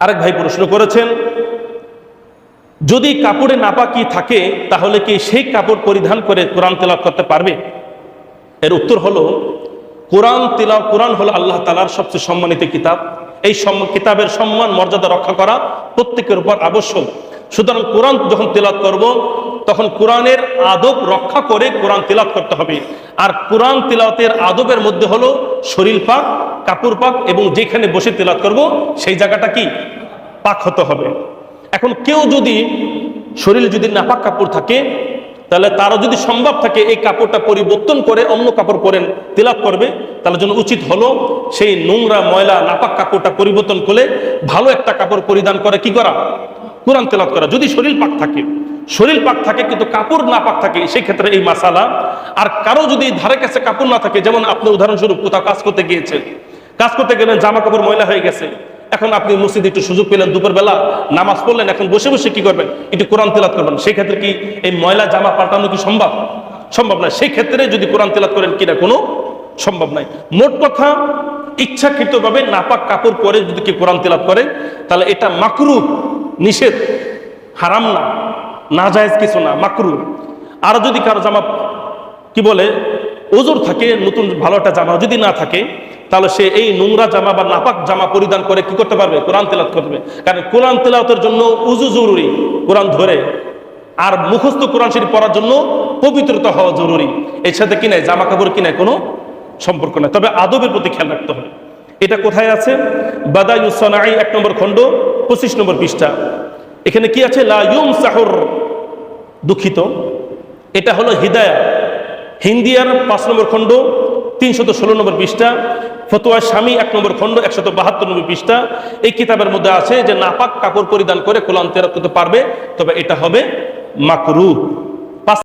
আরেক ভাই প্রশ্ন করেছেন, যদি কাপড়ে নাপাকি থাকে, তাহলে কি সেই কাপড় পরিধান করে কোরআন তেলাওয়াত করতে পারবে? এর উত্তর হলো, কোরআন তেলাও কোরআন হলো আল্লাহ তালার সবচেয়ে সম্মানিত কিতাব। এই কিতাবের সম্মান, মর্যাদা রক্ষা করা প্রত্যেকের উপর আবশ্যক। সুতরাং কোরআন যখন তেলাত করব, তখন কোরআনের আদব রক্ষা করে কোরআন তেলাত করতে হবে। আর কোরআন তেলাওয়াতের আদবের মধ্যে হলো শরীর পাক, কাপড় পাক এবং যেখানে বসে তেলাত করব, সেই জায়গাটা কি? পাক হতে হবে। এখন কেউ যদি শরীরে যদি নাপাক কাপড় থাকে, তাহলে তারও যদি সম্ভব থাকে এই কাপড়টা পরিবর্তন করে অন্য কাপড় পরেন তিলাপ করবে, তাহলে জন্য উচিত হলো সেই নোংরা, ময়লা, নাপাক কাপড়টা পরিবর্তন করে ভালো একটা কাপড় পরিধান করে কি করা? কোরআন তেলাত করা। যদি শরীর পাক থাকে শরীর পাক থাকে, কিন্তু কাপড় না পাক থাকে, সেই ক্ষেত্রে এই মাসালা। আর কারও যদি ধারে কাছে কাপড় না থাকে, যেমন আপনি উদাহরণস্বরূপ কোথাও কাজ করতে গিয়েছেন, কাজ করতে গেলেন জামা কাপড় ময়লা হয়ে গেছে, এখন আপনি মসজিদে একটু সুযোগ পেলেন, দুপুরবেলা নামাজ পড়লেন, এখন বসে বসে কি করবেন? একটু কোরআন তেলাত করবেন। সেই ক্ষেত্রে কি এই ময়লা, জামা পাল্টানো কি সম্ভব? সম্ভব নয়। সেই ক্ষেত্রে যদি কোরআন তেলাত করেন কিনা কোনো সম্ভব নয়। মোট কথা, ইচ্ছাকৃতভাবে নাপাক কাপড় পরে যদি কি কোরআন তেলাত করে, তাহলে এটা মাকরু নিষেধ, হারাম না। না জায়েজ কিছু না, মাকরু। আর যদি কারও জামা, কি বলে ওজোর থাকে, নতুন ভালো একটা জামা যদি না থাকে, তাহলে সে এই নোংরা জামা বা নাপাক জামা পরিধান করে কি করতে পারবে? কোরআন তেলাত করবে কারণ কোরআন তেলাওয়াতের জন্য উজু জরুরি, কোরআন ধরে। আর মুখস্থ কোরআন শরীফ পড়ার জন্য পবিত্রতা হওয়া জরুরি। এর সাথে কি নাই? জামা কাপড় কি নাই? কোনো সম্পর্ক নাই। তবে আদবের প্রতি খেয়াল রাখতে হবে। এটা কোথায় আছে? বাদায়ুসনাই এক নম্বর খণ্ড, পঁচিশ নম্বর পৃষ্ঠা। এখানে কি আছে? লায়ুম সাহর দুঃখিত। এটা হলো হিদায়া। হিন্দিয়ার পাঁচ নম্বর খণ্ড, তিনশত ষোলো নম্বর পৃষ্ঠা। ফতোয়া স্বামী এক নম্বর খণ্ড, একশত বাহাত্তর নম্বর পৃষ্ঠা। এই কিতাবের মধ্যে আছে যে নাপাক কাপড় পরিধান করে কোলান তেরাত করতে পারবে, তবে এটা হবে মাকরু।